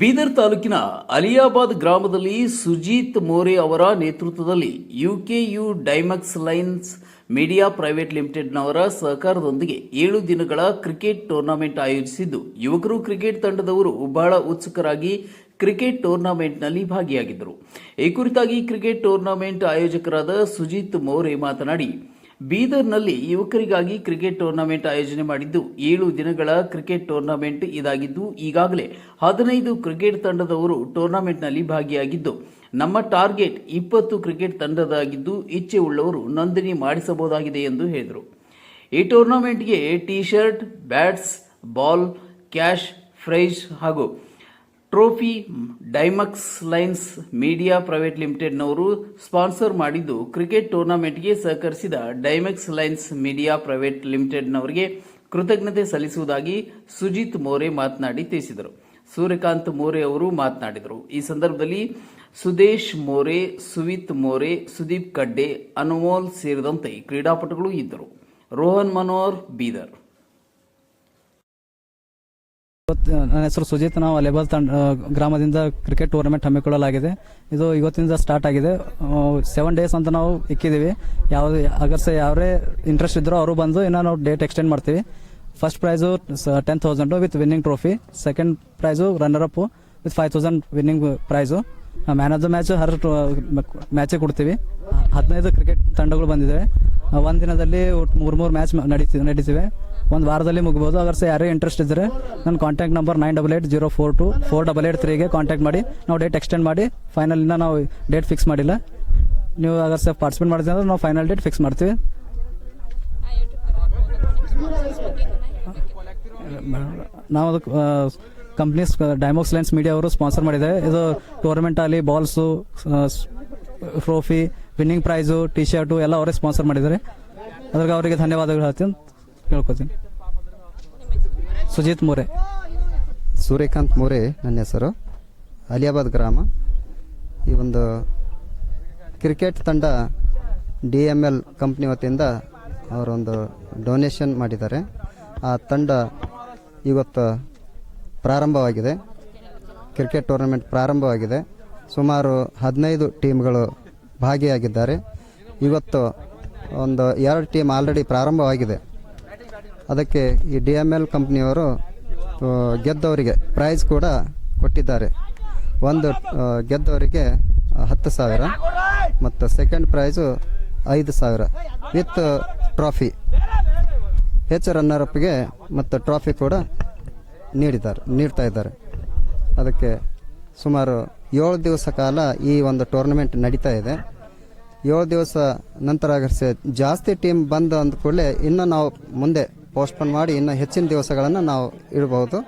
ಬೀದರ್ ತಾಲೂಕಿನ ಅಲಿಯಾಬಾದ್ ಗ್ರಾಮದಲ್ಲಿ ಸುಜೀತ್ ಮೋರೆ ಅವರ ನೇತೃತ್ವದಲ್ಲಿ ಯುಕೆಯು ಡೈಮಕ್ಸ್ ಲೈನ್ಸ್ ಮೀಡಿಯಾ ಪ್ರೈವೇಟ್ ಲಿಮಿಟೆಡ್ನವರ ಸಹಕಾರದೊಂದಿಗೆ ಏಳು ದಿನಗಳ ಕ್ರಿಕೆಟ್ ಟೂರ್ನಮೆಂಟ್ ಆಯೋಜಿಸಿದ್ದು, ಯುವಕರು ಕ್ರಿಕೆಟ್ ತಂಡದವರು ಬಹಳ ಉತ್ಸುಕರಾಗಿ ಕ್ರಿಕೆಟ್ ಟೂರ್ನಮೆಂಟ್ನಲ್ಲಿ ಭಾಗಿಯಾಗಿದ್ದರು. ಈ ಕುರಿತಾಗಿ ಕ್ರಿಕೆಟ್ ಟೂರ್ನಮೆಂಟ್ ಆಯೋಜಕರಾದ ಸುಜೀತ್ ಮೋರೆ ಮಾತನಾಡಿ ಬೀದರ್ನಲ್ಲಿ ಯುವಕರಿಗಾಗಿ ಕ್ರಿಕೆಟ್ ಟೂರ್ನಮೆಂಟ್ ಆಯೋಜನೆ ಮಾಡಿದ್ದು ಏಳು ದಿನಗಳ ಕ್ರಿಕೆಟ್ ಟೂರ್ನಮೆಂಟ್ ಇದಾಗಿದ್ದು, ಈಗಾಗಲೇ ಹದಿನೈದು ಕ್ರಿಕೆಟ್ ತಂಡದವರು ಟೂರ್ನಮೆಂಟ್ನಲ್ಲಿ ಭಾಗಿಯಾಗಿದ್ದು, ನಮ್ಮ ಟಾರ್ಗೆಟ್ ಇಪ್ಪತ್ತು ಕ್ರಿಕೆಟ್ ತಂಡದಾಗಿದ್ದು, ಇಚ್ಛೆ ಉಳ್ಳವರು ನೋಂದಣಿ ಮಾಡಿಸಬಹುದಾಗಿದೆ ಎಂದು ಹೇಳಿದರು. ಈ ಟೂರ್ನಮೆಂಟ್ಗೆ T shirt bats, ball, cash prize ಹಾಗೂ trophy Dymax lines media private ಲಿಮಿಟೆಡ್ನವರು sponsor ಮಾಡಿದ್ದು ಕ್ರಿಕೆಟ್ ಟೂರ್ನಮೆಂಟ್ಗೆ ಸಹಕರಿಸಿದ ಡೈಮಕ್ಸ್ ಲೈನ್ಸ್ ಮೀಡಿಯಾ ಪ್ರೈವೇಟ್ ಲಿಮಿಟೆಡ್ನವರಿಗೆ ಕೃತಜ್ಞತೆ ಸಲ್ಲಿಸುವುದಾಗಿ ಸುಜಿತ್ ಮೋರೆ ಮಾತನಾಡಿ ತಿಳಿಸಿದರು. ಸೂರ್ಯಕಾಂತ್ ಮೋರೆ ಅವರು ಮಾತನಾಡಿದರು. ಈ ಸಂದರ್ಭದಲ್ಲಿ ಸುದೇಶ್ ಮೋರೆ ಸುವಿತ್ ಮೋರೆ, ಸುದೀಪ್ ಕಡ್ಡೆ, ಅನುಮೋಲ್ ಸೇರಿದಂತೆ ಕ್ರೀಡಾಪಟುಗಳು ಇದ್ದರು. ರೋಹನ್ ಮನೋಹರ್ ಬೀದರ್. ನನ್ನ ಹೆಸರು ಸುಜಿತ್. ನಾವು ಅಲೆಬಲ್ ತಂಡ ಗ್ರಾಮದಿಂದ ಕ್ರಿಕೆಟ್ ಟೂರ್ನಮೆಂಟ್ ಹಮ್ಮಿಕೊಳ್ಳಲಾಗಿದೆ. ಇದು ಇವತ್ತಿನಿಂದ ಸ್ಟಾರ್ಟ್ ಆಗಿದೆ. ಸೆವೆನ್ ಡೇಸ್ ಅಂತ ನಾವು ಇಕ್ಕಿದ್ದೀವಿ. ಯಾವುದೇ, ಅಗರ್ಸೆ ಯಾರೇ ಇಂಟ್ರೆಸ್ಟ್ ಇದ್ದರೂ ಅವರು ಬಂದು ಇನ್ನು ನಾವು ಡೇಟ್ ಎಕ್ಸ್ಟೆಂಡ್ ಮಾಡ್ತೀವಿ. First prize ten thousand with winning trophy second prize runner up with five thousand winning prize man of the match ಹರ್ ಮ್ಯಾಚೇ ಕೊಡ್ತೀವಿ. ಹದಿನೈದು ಕ್ರಿಕೆಟ್ ತಂಡಗಳು ಬಂದಿದ್ದಾವೆ ಒಂದು ದಿನದಲ್ಲಿ ಮೂರು ಮೂರು ಮ್ಯಾಚ್ ನಡೀತಿ ನಡೀತಿವೆ. ಒಂದು ವಾರದಲ್ಲಿ ಮುಗ್ಬೋದು. ಸಹ ಯಾರೇ ಇಂಟ್ರೆಸ್ಟ್ ಇದ್ದರೆ ನನ್ನ contact number nine double eight zero four two four double eight ತ್ರೀಗೆ contact ಮಾಡಿ. ನಾವು ಡೇಟ್ ಎಕ್ಸ್ಟೆಂಡ್ ಮಾಡಿ. ಫೈನಲ್ ಇನ್ನ ನಾವು ಡೇಟ್ ಫಿಕ್ಸ್ ಮಾಡಿಲ್ಲ. ನೀವು ಅಗರ್ಸೆ ಪಾರ್ಟಿಸಿಪೇಟ್ ಮಾಡ್ತೀವಿ ಅಂದ್ರೆ ನಾವು ಫೈನಲ್ ಡೇಟ್ ಫಿಕ್ಸ್ ಮಾಡ್ತೀವಿ. ನಾವು ಅದಕ್ಕೆ ಕಂಪ್ನೀಸ್ ಡೈಮೋಕ್ಸ್ ಲೈನ್ಸ್ ಮೀಡಿಯಾ ಅವರು ಸ್ಪಾನ್ಸರ್ ಮಾಡಿದ್ದಾರೆ. ಇದು ಟೂರ್ನಮೆಂಟ್ ಅಲ್ಲಿ balls trophy winning prize T shirt ಎಲ್ಲ ಅವರೇ ಸ್ಪಾನ್ಸರ್ ಮಾಡಿದ್ದಾರೆ. ಅದ್ರಾಗ ಅವರಿಗೆ ಧನ್ಯವಾದಗಳು ಹೇಳ್ತೀನಿ ಕೇಳ್ಕೊತೀನಿ ಸುಜಿತ್ ಮೋರೆ. ಸೂರ್ಯಕಾಂತ್ ಮೋರೆ ನನ್ನ ಹೆಸರು. ಅಲಿಯಾಬಾದ್ ಗ್ರಾಮ. ಈ ಒಂದು ಕ್ರಿಕೆಟ್ ತಂಡ ಡಿ ಎಂ ಎಲ್ ಕಂಪ್ನಿ ವತಿಯಿಂದ ಅವರೊಂದು ಡೊನೇಷನ್ ಮಾಡಿದ್ದಾರೆ. ಆ ತಂಡ ಇವತ್ತು ಪ್ರಾರಂಭವಾಗಿದೆ. ಕ್ರಿಕೆಟ್ ಟೂರ್ನಮೆಂಟ್ ಪ್ರಾರಂಭವಾಗಿದೆ. ಸುಮಾರು ಹದಿನೈದು ಟೀಮ್ಗಳು ಭಾಗಿಯಾಗಿದ್ದಾರೆ. ಇವತ್ತು ಒಂದು ಎರಡು ಟೀಮ್ ಆಲ್ರೆಡಿ ಪ್ರಾರಂಭವಾಗಿದೆ. ಅದಕ್ಕೆ ಈ ಡಿ ಎಂ ಎಲ್ ಕಂಪ್ನಿಯವರು ಗೆದ್ದವರಿಗೆ ಪ್ರೈಸ್ ಕೂಡ ಕೊಟ್ಟಿದ್ದಾರೆ. ಒಂದು ಗೆದ್ದವರಿಗೆ ಹತ್ತು ಸಾವಿರ ಮತ್ತು ಸೆಕೆಂಡ್ ಪ್ರೈಸು ಐದು ಸಾವಿರ ವಿತ್ ಟ್ರಾಫಿ ಹೆಚ್ಚು ರನ್ನರಪ್ಗೆ ಮತ್ತು ಟ್ರಾಫಿ ಕೂಡ ನೀಡಿದ್ದಾರೆ, ನೀಡ್ತಾ ಇದ್ದಾರೆ. ಅದಕ್ಕೆ ಸುಮಾರು ಏಳು ದಿವಸ ಕಾಲ ಈ ಒಂದು ಟೂರ್ನಮೆಂಟ್ ನಡೀತಾ ಇದೆ. ಏಳು ದಿವಸ ನಂತರ ಜಾಸ್ತಿ ಟೀಮ್ ಬಂದು ಅಂದ ಕೂಡಲೇ ಇನ್ನೂ ನಾವು ಮುಂದೆ ಪೋಸ್ಟ್ಪೋನ್ ಮಾಡಿ ಇನ್ನೂ ಹೆಚ್ಚಿನ ದಿವಸಗಳನ್ನು ನಾವು ಇಡಬಹುದು